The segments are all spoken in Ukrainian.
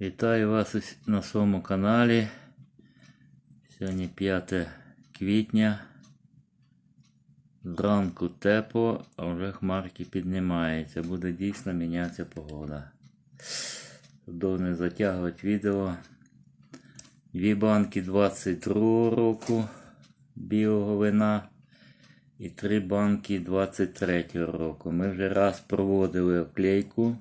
Вітаю вас на своєму каналі. Сьогодні 5 квітня. Зранку тепло, а вже хмарки піднімаються. Буде дійсно мінятися погода. Не затягувати відео. Дві банки 22 року білого вина і три банки 23 року. Ми вже раз проводили оклейку.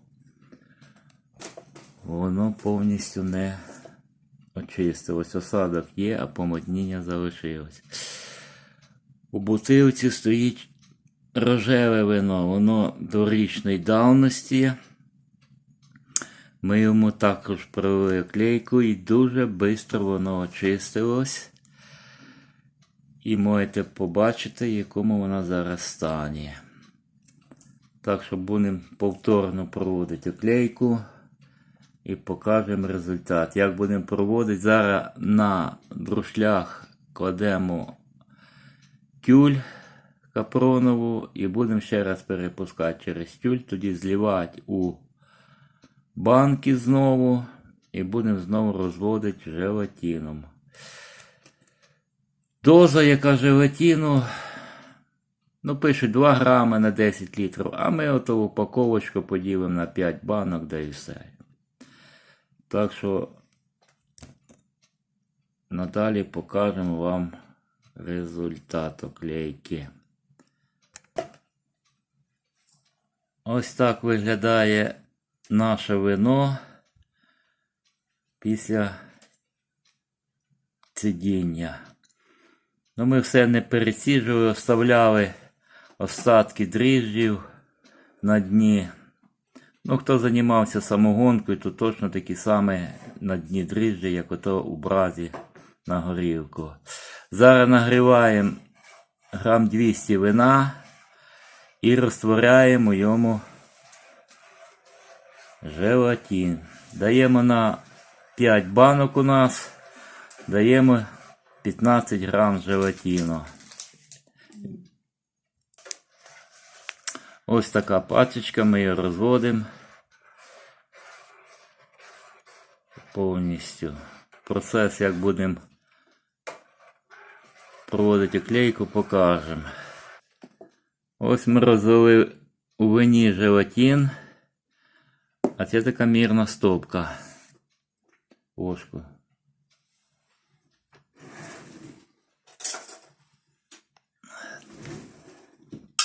Воно повністю не очистилось. Осадок є, а помутніння залишилось. У бутилці стоїть рожеве вино, воно дорічної давності. Ми йому також провели клейку і дуже швидко воно очистилось. І можете побачити, якому вона зараз стані. Так що будемо повторно проводити оклейку і покажемо результат. Як будемо проводити, зараз на друшлях кладемо тюль капронову і будемо ще раз перепускати через тюль, тоді зливати у банки знову і будемо знову розводити желатином. Доза, яка желатину, ну, пишуть 2 грами на 10 літрів, а ми ото упаковочку поділимо на 5 банок, да і все. Так що надалі покажемо вам результат оклейки. Ось так виглядає наше вино після цідіння. Ну, ми все не пересіджували, оставляли остатки дріжджів на дні. Ну, хто займався самогонкою, то точно такі самі на дні дріжджі, як ото у бразі на горілку. Зараз нагріваємо грам 200 вина і розтворяємо йому желатин. Даємо на 5 банок у нас, даємо 15 грам желатину. Ось така пачечка, ми її розводимо повністю. Процес, як будемо проводити клейку, покажемо. Ось ми розвели у вині желатин, а це така мірна стопка. Ложку.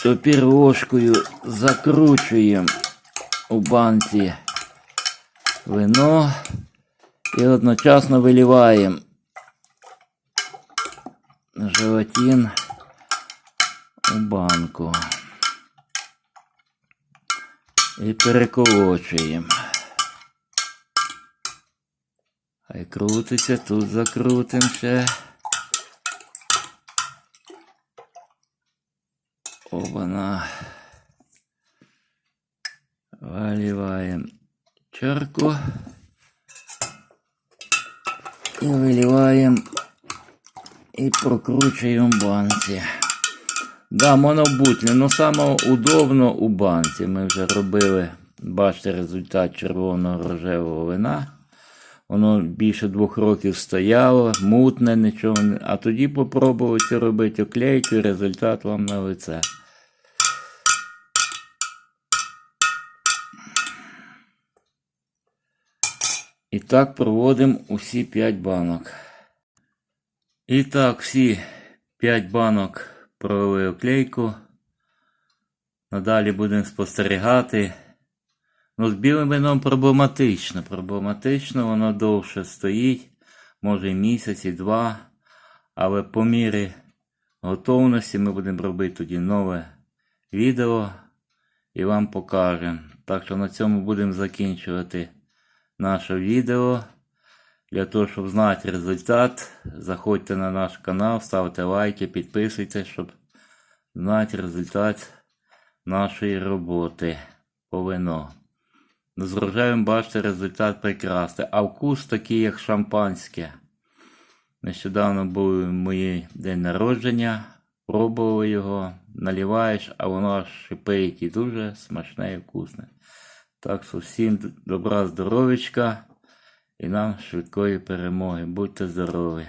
Тепер ложкою закручуємо у банці вино і одночасно виливаємо желатин у банку. І переколочуємо. Хай крутиться, тут закрутимо ще. Оба-на. Выливаем чарку. І виливаємо і прокручуємо банці. Да, монобутлі, але саме удобно у банці. Ми вже робили, бачите, результат червоного рожевого вина. Воно більше двох років стояло, мутне, нічого не. А тоді попробували робити оклейку результат вам на лице. І так проводимо усі 5 банок. І так, всі 5 банок провели оклейку. Надалі будемо спостерігати. Ну, з білим вином проблематично. Проблематично, воно довше стоїть, може і місяць, і два. Але по мірі готовності ми будемо робити тоді нове відео і вам покажемо. Так що на цьому будемо закінчувати наше відео. Для того, щоб знати результат, заходьте на наш канал, ставте лайки, підписуйтесь, щоб знати результат нашої роботи по вино. З рожевим бачите результат прекрасний. А вкус такий, як шампанське. Нещодавно був моє день народження, пробував його, наливаєш, а воно аж шипить і дуже смачне і вкусне. Так що всім добра, здоров'ячка і нам швидкої перемоги. Будьте здорові!